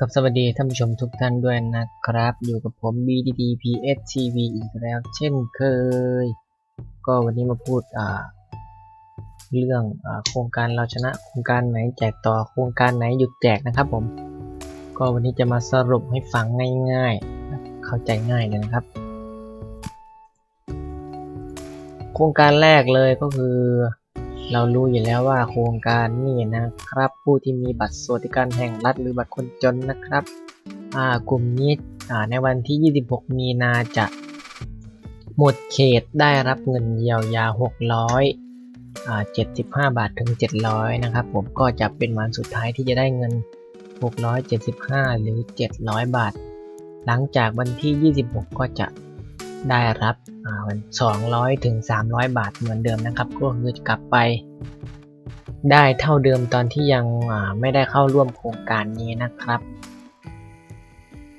กับสวัสดีท่านผู้ชมทุกท่านด้วยนะครับ อยู่กับผม BDD PS TV อีกแล้ว เช่นเคย ก็วันนี้มาพูดเรื่องอโครงการเราชนะ โครงการไหนแจกต่อโครงการไหนหยุดแจกนะครับผม ก็วันนี้จะมาสรุปให้ฟังง่ายๆ เข้าใจง่ายเลยนะครับ โครงการแรกเลยก็คือ เรารู้อยู่แล้วว่าโครงการนี่นะครับ ผู้ที่มีบัตรสวัสดิการแห่งรัฐหรือบัตรคนจนนะครับอ่ากลุ่มนี้อ่าในวันที่ 26 มีนาจะหมดเขตได้รับเงินเยียวยา600อ่า75 บาทถึง 700 นะครับ ผมก็จะเป็นวันสุดท้ายที่จะได้เงิน 675 หรือ 700 บาท หลังจากวันที่ 26 ก็จะ ได้รับอ่าวัน200ถึง300บาทเหมือนเดิมนะครับ ก็คือกลับไป ได้เท่าเดิมตอนที่ยังไม่ได้เข้าร่วมโครงการนี้นะครับ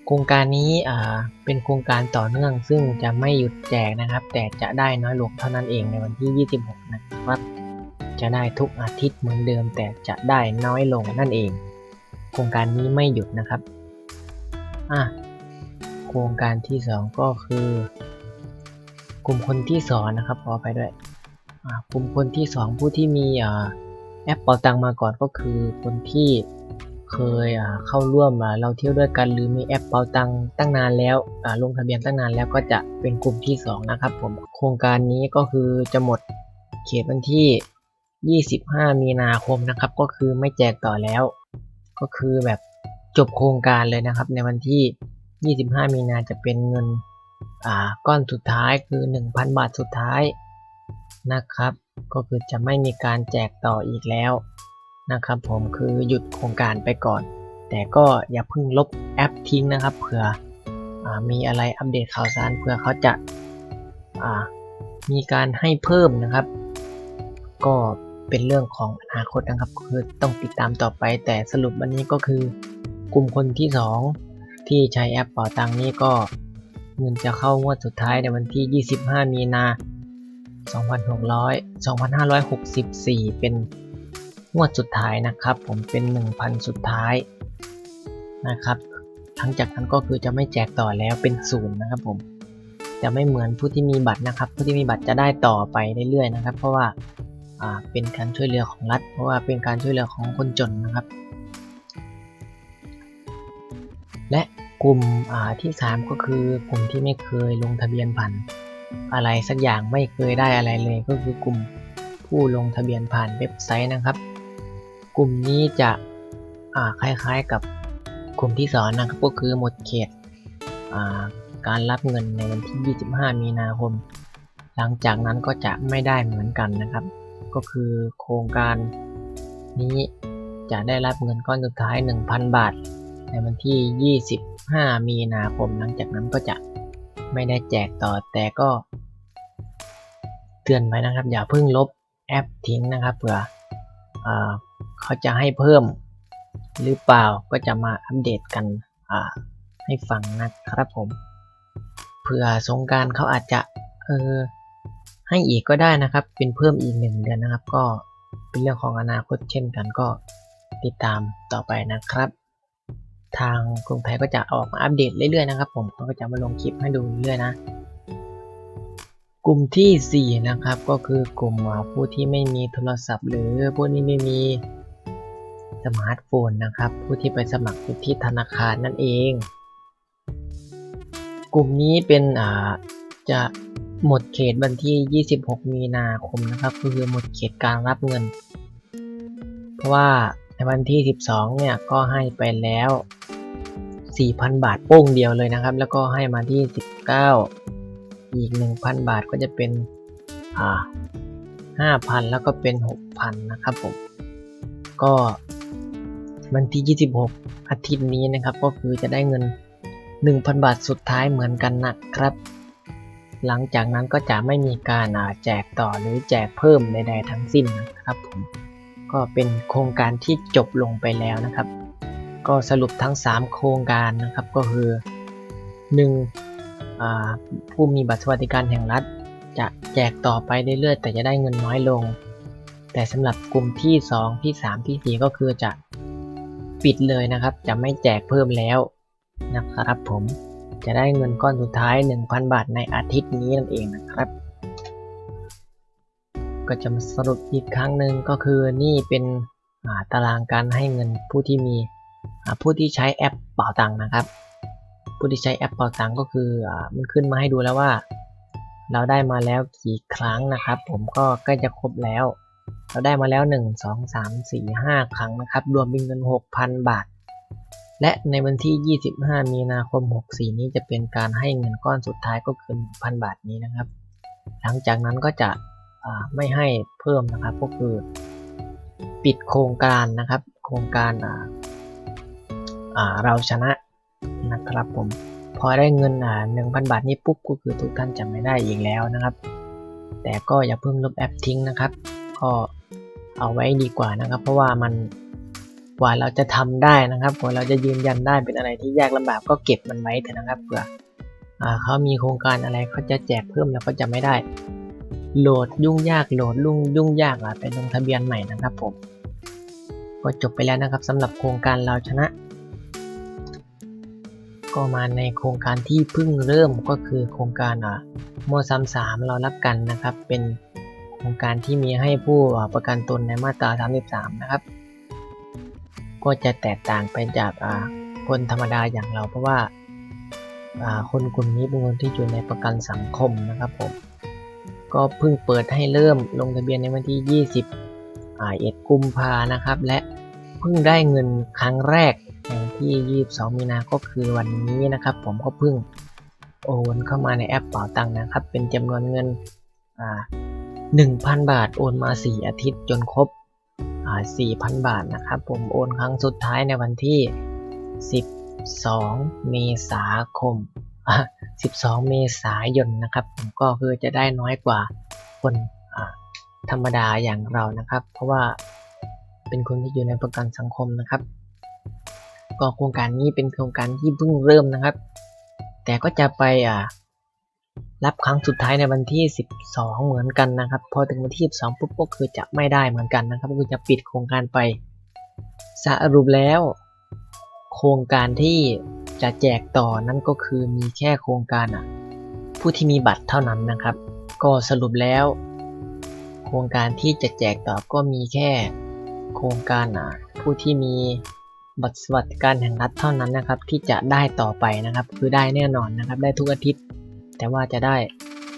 โครงการนี้อ่าเป็นโครงการต่อเนื่องซึ่งจะไม่หยุดแจกนะครับ แต่จะได้น้อยลงเท่านั้นเองในวันที่ 26 นะครับ จะได้ทุกอาทิตย์เหมือนเดิม แต่จะได้น้อยลงนั่นเอง โครงการนี้ไม่หยุดนะครับอะโครงการที่ 2 ก็คือ กลุ่มคนที่สองนะครับขอไปด้วยกลุ่มคนที่สองผู้ที่มีอแอปเป๋าตังมาก่อนก็คือคนที่เคยเข้าร่วมเราเที่ยวด้วยกันหรือมีแอปเป๋าตังตั้งนานแล้วลงทะเบียนตั้งนานแล้วก็จะเป็นกลุ่มที่สองนะครับผมโครงการนี้ก็คือจะหมดเขตวันที่ 25 มีนาคมนะครับ ก็คือไม่แจกต่อแล้ว ก็คือแบบจบโครงการเลยนะครับ ในวันที่ 25 มีนาจะเป็นเงิน อ่าก้อนสุดท้ายคือ 1,000 บาทสุดท้ายนะครับ ก็คือจะไม่มีการแจกต่ออีกแล้วนะครับ ผมคือหยุดโครงการไปก่อน แต่ก็อย่าเพิ่งลบแอปทิ้งนะครับเผื่ออมีอะไรอัปเดตข่าวสารเผื่อเขาจะามีการให้เพิ่มนะครับ ก็เป็นเรื่องของอนาคตนะครับคือต้องติดตามต่อไป แต่สรุปวันนี้ก็คือกลุ่มคนที่สองที่ใช้แอปเป๋าตังนี้ก็ เงินจะเข้างวดสุดท้ายในวันที่ 25 มีนา 2600 2564 เป็นงวดสุดท้ายนะครับ ผมเป็น 1,000 สุดท้ายนะครับหลังจากนั้นก็คือจะไม่แจกต่อแล้วเป็นศูนย์นะครับผมจะไม่เหมือนผู้ที่มีบัตรนะครับ ผู้ที่มีบัตรจะได้ต่อไปเรื่อยๆนะครับ เพราะว่าอ่าเป็นการช่วยเหลือของรัฐ เพราะว่าเป็นการช่วยเหลือของคนจนนะครับ กลุ่มที่ 3 ก็คือกลุ่มที่ไม่เคยลงทะเบียนผ่านอะไรสักอย่างไม่เคยได้อะไรเลย ก็คือกลุ่มผู้ลงทะเบียนผ่านเว็บไซต์นะครับ กลุ่มนี้จะคล้ายๆกับกลุ่มที่สอนนะครับก็คือหมดเขตการรับเงินในวันที่ 25 มีนาคม หลังจากนั้นก็จะไม่ได้เหมือนกันนะครับ ก็คือโครงการนี้จะได้รับเงินก้อนสุดท้าย 1,000 บาท ในวันที่ 25มีนาคมหลังจากนั้นก็จะไม่ได้แจกต่อแต่ก็ เตือนไว้นะครับ อย่าเพิ่งลบแอปทิ้งนะครับเผื่ออเขาจะให้เพิ่มหรือเปล่าก็จะมาอัปเดตกันให้ฟังนะครับผมเผื่อสงการเขาอาจจะเออให้อีกก็ได้นะครับ เป็นเพิ่มอีกหนึ่งเดือนนะครับ ก็เป็นเรื่องของอนาคตเช่นกันก็ติดตามต่อไปนะครับ ทางกรุงไทยก็จะออกมาอัปเดตเรื่อยๆนะครับ ผมเขาก็จะมาลงคลิปให้ดูเรื่อยๆนะ กลุ่มที่ 4 นะครับ ก็คือกลุ่มผู้ที่ไม่มีโทรศัพท์ หรือผู้ที่ไม่มีสมาร์ทโฟนนะครับ ผู้ที่ไปสมัครที่ธนาคารนั่นเอง กลุ่มนี้เป็นอ่าจะหมดเขตวันที่ 26 มีนาคมนะครับก็คือหมดเขตการรับเงิน เพราะว่าในวันที่ 12 เนี่ยก็ให้ไปแล้ว 4,000 บาทโป้งเดียวเลยนะครับ แล้วก็ให้มาที่ 19 อีก 1,000 บาทก็จะเป็นอ่า5,000 แล้วก็เป็น 6,000 นะครับผม ก็วันที่ 26 อาทิตย์นี้นะครับก็คือจะได้เงิน 1,000 บาทสุดท้ายเหมือนกันนะครับ หลังจากนั้นก็จะไม่มีการแจกต่อหรือแจกเพิ่มใดๆทั้งสิ้นนะครับผมก็เป็นโครงการที่จบลงไปแล้วนะครับ ก็สรุปทั้ง 3 โครงการนะครับก็คือ 1. อ่าผู้มีบัตรสวัสดิการแห่งรัฐ จะแจกต่อไปเรื่อยๆแต่จะได้เงินน้อยลง แต่สำหรับกลุ่มที่ 2 ที่ 3 ที่ 4 ก็คือจะปิดเลยนะครับ จะไม่แจกเพิ่มแล้วนะครับผมจะได้เงินก้อนสุดท้าย 1,000 บาทในอาทิตย์นี้นั่นเองนะครับ ก็จะมาสรุปอีกครั้งหนึ่งก็คือนี่เป็นาตารางการให้เงินผู้ที่มี ผู้ที่ใช้แอปเป่าตังค์นะครับ ผู้ที่ใช้แอปเป่าตังค์ก็คืออมันขึ้นมาให้ดูแล้วว่า เราได้มาแล้วกี่ครั้งนะครับ ผมก็ใกล้จะครบแล้ว เราได้มาแล้ว 1 2 3 4 5 ครั้งนะครับ รวมเป็นเงิน 6,000 บาท และในวันที่ 25 มีนาคม 64 นี้จะเป็นการให้เงินก้อนสุดท้ายก็คือ1,000 บาทนี้นะครับ หลังจากนั้นก็จะไม่ให้เพิ่มนะครับก็คือ ปิดโครงการนะครับ โครงการ เราชนะนะครับผมพอได้เงินอ่า1,000บาทนี้ปุ๊บก็คือทุกท่านจะไม่ได้อีกแล้วนะครับ แต่ก็อย่าเพิ่งลบแอปทิ้งนะครับ ก็เอาไว้ดีกว่านะครับ เพราะว่ามันกว่าเราจะทำได้นะครับกว่าเราจะยืนยันได้เป็นอะไรที่ยากลำบากก็เก็บมันไว้เถอะนะครับเผื่อเขามีโครงการอะไรเขาจะแจกเพิ่มแล้วก็จะไม่ได้ โหลดยุ่งยากโหลดลุ่งยุ่งยากอะไปลงทะเบียนใหม่นะครับผมก็จบไปแล้วนะครับสำหรับโครงการเราชนะ ก็มาในโครงการที่เพิ่งเริ่มก็คือโครงการอะมสามสามเรารักกันนะครับ เป็นโครงการที่มีให้ผู้ประกันตนในมาตรา 33 นะครับ ก็จะแตกต่างไปจากอ่าคนธรรมดาอย่างเราเพราะว่าอ่าคนกลุ่มนี้เป็นคนที่อยู่ในประกันสังคมนะครับผมก็เพิ่งเปิดให้เริ่มลงทะเบียนในวันที่ 20อ่าเอ็ดกุมภานะครับ และเพิ่งได้เงินครั้งแรก ที่ 22 มีนาก็คือวันนี้นะครับ ผมก็เพิ่งโอนเข้ามาในแอปเป๋าตังค์นะครับ เป็นจำนวนเงินอ่า1,000 บาทโอนมา 4 อาทิตย์จนครบอ่า4,000 บาทนะครับ ผมโอนครั้งสุดท้ายในวันที่ 12 เมษาคม 12 เมษายนนะครับ ผมก็คือจะได้น้อยกว่าคนธรรมดาอย่างเรานะครับ เพราะว่าเป็นคนที่อยู่ในประกันสังคมนะครับ ก็โครงการนี้เป็นโครงการที่เพิ่งเริ่มนะครับ แต่ก็จะไปอ่ารับครั้งสุดท้ายในวันที่ 12 เหมือนกันนะครับ พอถึงวันที่ 12 ปุ๊บก็คือจะไม่ได้เหมือนกันนะครับ ก็คือจะปิดโครงการไป สรุปแล้ว โครงการที่จะแจกต่อนั่นก็คือมีแค่โครงการอะผู้ที่มีบัตรเท่านั้นนะครับ ก็สรุปแล้ว โครงการที่จะแจกต่อก็มีแค่ โครงการอะผู้ที่มี บัตรสวัสดิการแห่งรัฐเท่านั้นนะครับ ที่จะได้ต่อไปนะครับ คือได้แน่นอนนะครับ ได้ทุกอาทิตย์ แต่ว่าจะได้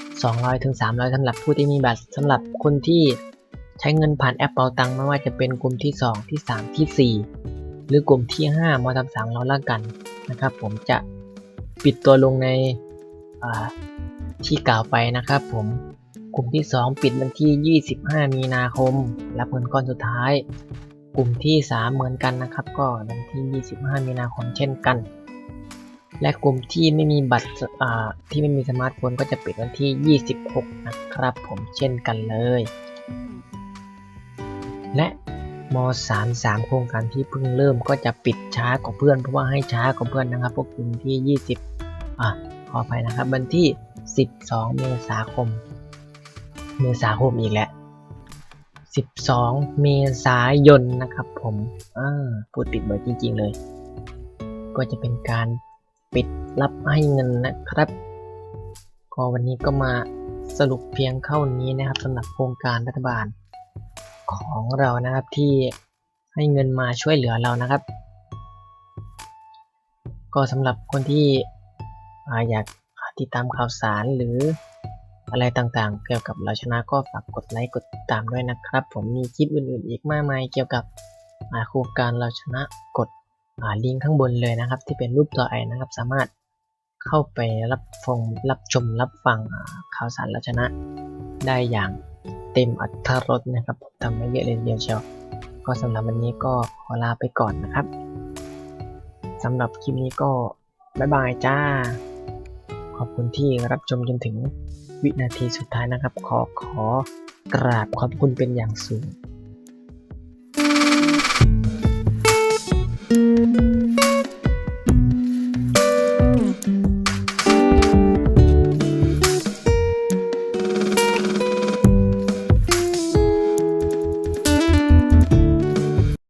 200ถึง300สำหรับผู้ที่มีบัตรสำหรับคนที่ใช้เงินผ่านแอปเปาตังไม่ว่าจะเป็นกลุ่มที่ 2 ที่ 3 ที่ 4 หรือกลุ่มที่5มทำสามเราละกันนะครับ ผมจะปิดตัวลงในที่กล่าวไปนะครับ ผมกลุ่มที่ 2 ปิดวันที่ 25 มีนาคม รับเงินก้อนสุดท้าย กลุ่มที่ 3 เหมือนกันนะครับ ก็วันที่ 25 มีนาคมเช่นกัน และกลุ่มที่ไม่มีบัตรที่ไม่มีสมาร์ทโฟนก็จะปิดวันที่ 26 นะครับ ผมเช่นกันเลย และม 33 โครงการที่เพิ่งเริ่มก็จะปิดช้ากว่าเพื่อนเพราะว่าให้ช้ากว่าเพื่อนนะครับพวกกลุ่มที่ 20อะขออภัยนะครับวันที่ 12 เมษาคม เมษาคมอีกแล้ว 12 เมษายนนะครับผมอ่าพูดปิดเบอร์จริง ๆ เลย ก็จะเป็นการปิดรับให้เงินนะครับ ก็วันนี้ก็มาสรุปเพียงเท่านี้นะครับสำหรับโครงการรัฐบาล ของเรานะครับที่ให้เงินมาช่วยเหลือเรานะครับ ก็สำหรับคนที่ออยากติดตามข่าวสารหรือ อะไรต่างๆ เกี่ยวกับเราชนะก็ฝากกดไลค์กดติดตามด้วยนะครับ ผมมีคลิปอื่นๆ อีกมากมายเกี่ยวกับโครงการเราชนะกดลิงก์ข้างบนเลยนะครับ ที่เป็นรูปตัวไอนะครับ สามารถเข้าไปรับฟังรับชมรับฟังข่าวสารเราชนะได้อย่างเต็มอัตรรสนะครับผมทำไม่เยอะเลยเดียวเชียวก็สำหรับวันนี้ก็ขอลาไปก่อนนะครับสำหรับคลิปนี้ก็บ๊ายบายจ้า ขอบคุณที่รับชมจนถึง วินาทีสุดท้ายนะครับ ขอขอกราบขอบคุณเป็นอย่างสูง